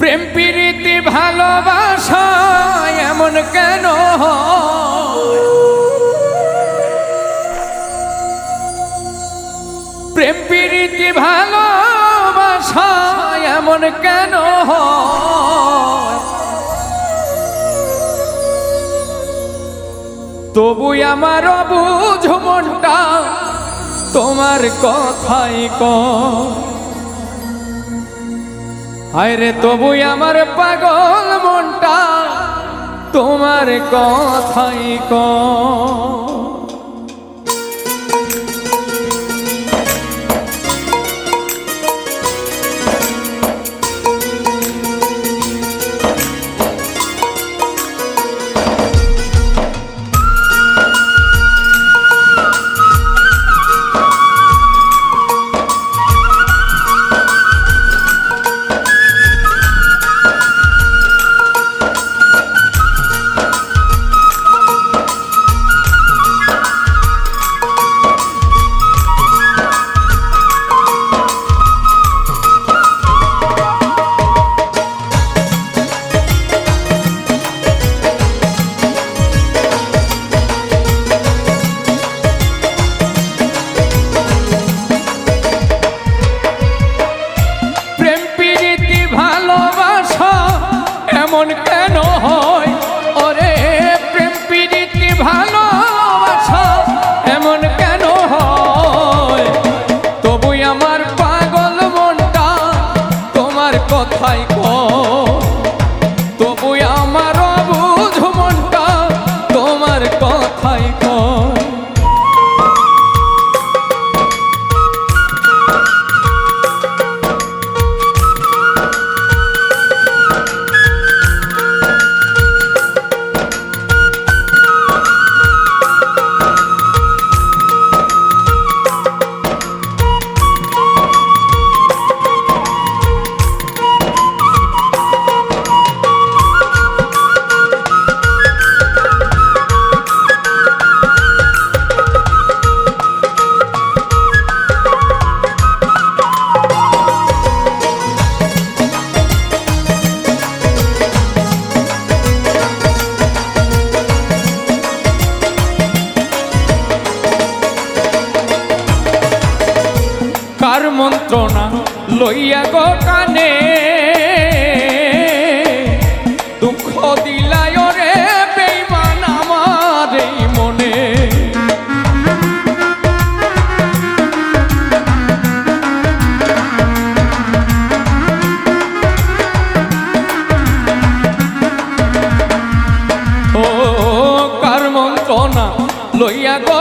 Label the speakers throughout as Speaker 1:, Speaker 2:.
Speaker 1: প্রেম প্রীতি, ভালোবাসা, এমন কেন? প্রেম প্রীতি, ভালোবাসা, এমন কেন তবু আমার বুঝ মনটা তোমার কথাই কয় হায়রে তবুই আমার পাগল মনটা তোমার কথাই ক কার মন্ত্রণা লইয়া গো কানে। দুঃখ দিলায় রে, বেইমান আমার এই মনে। ও, কার মন্ত্রণা লইয়া গো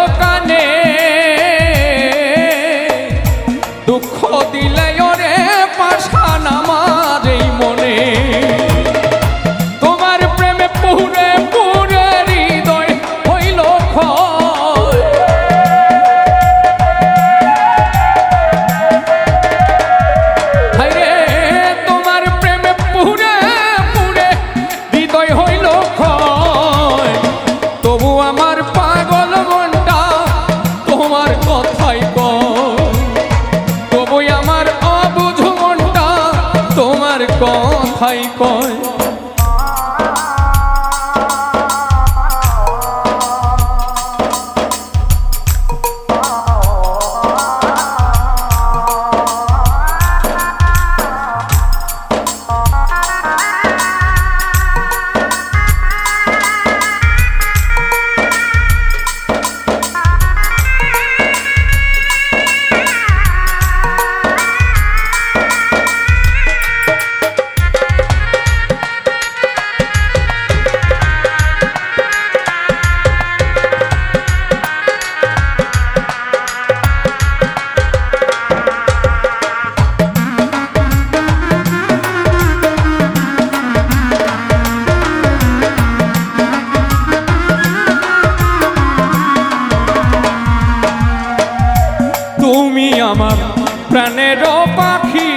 Speaker 1: প্রাণের পাখি।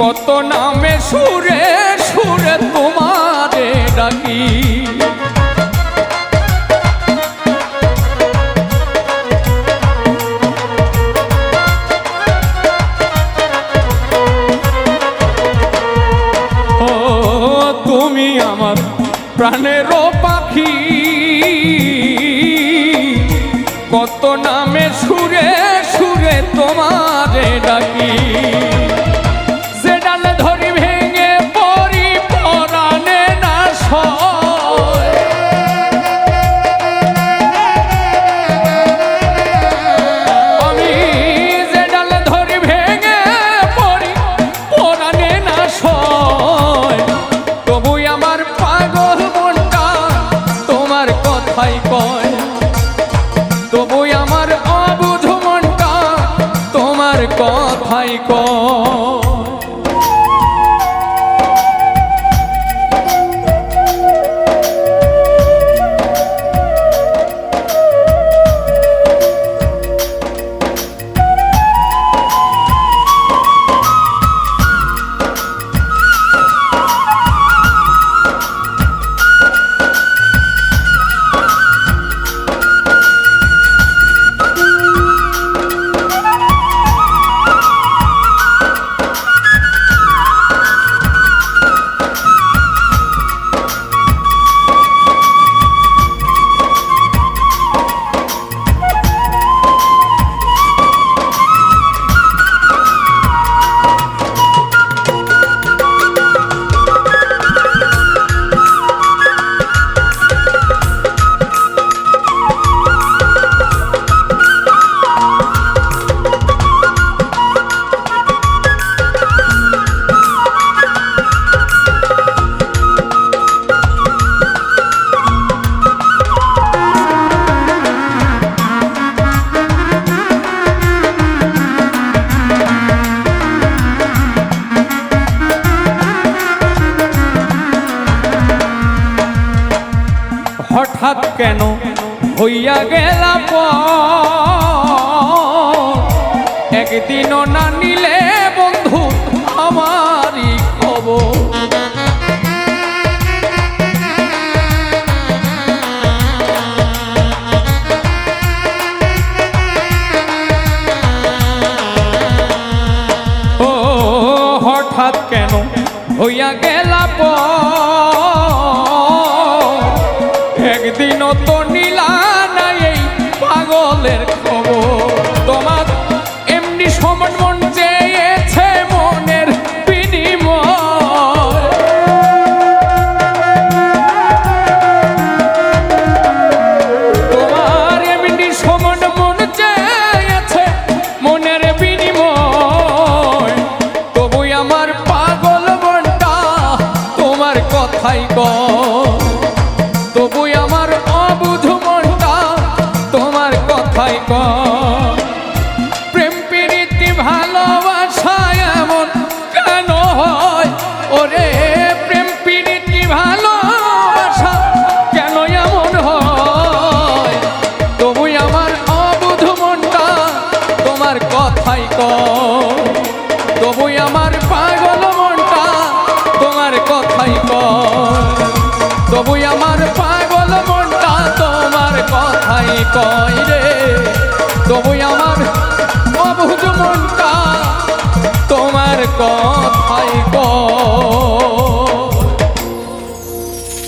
Speaker 1: কত নামে সুরে সুরে তোমার ডাকি। ও তুমি আমার প্রাণের তোমারে ডাকি। কেন হইয়া গেলা একদিনও না নিলে বন্ধু আমারই খবর। হঠাৎ কেন হইয়া গেলা সকলের খবর। তবু আমার পাগল মনটা তোমার কথাই কয় রে। তবুই আমার অবুজ মনটা তোমার কথাই কয়।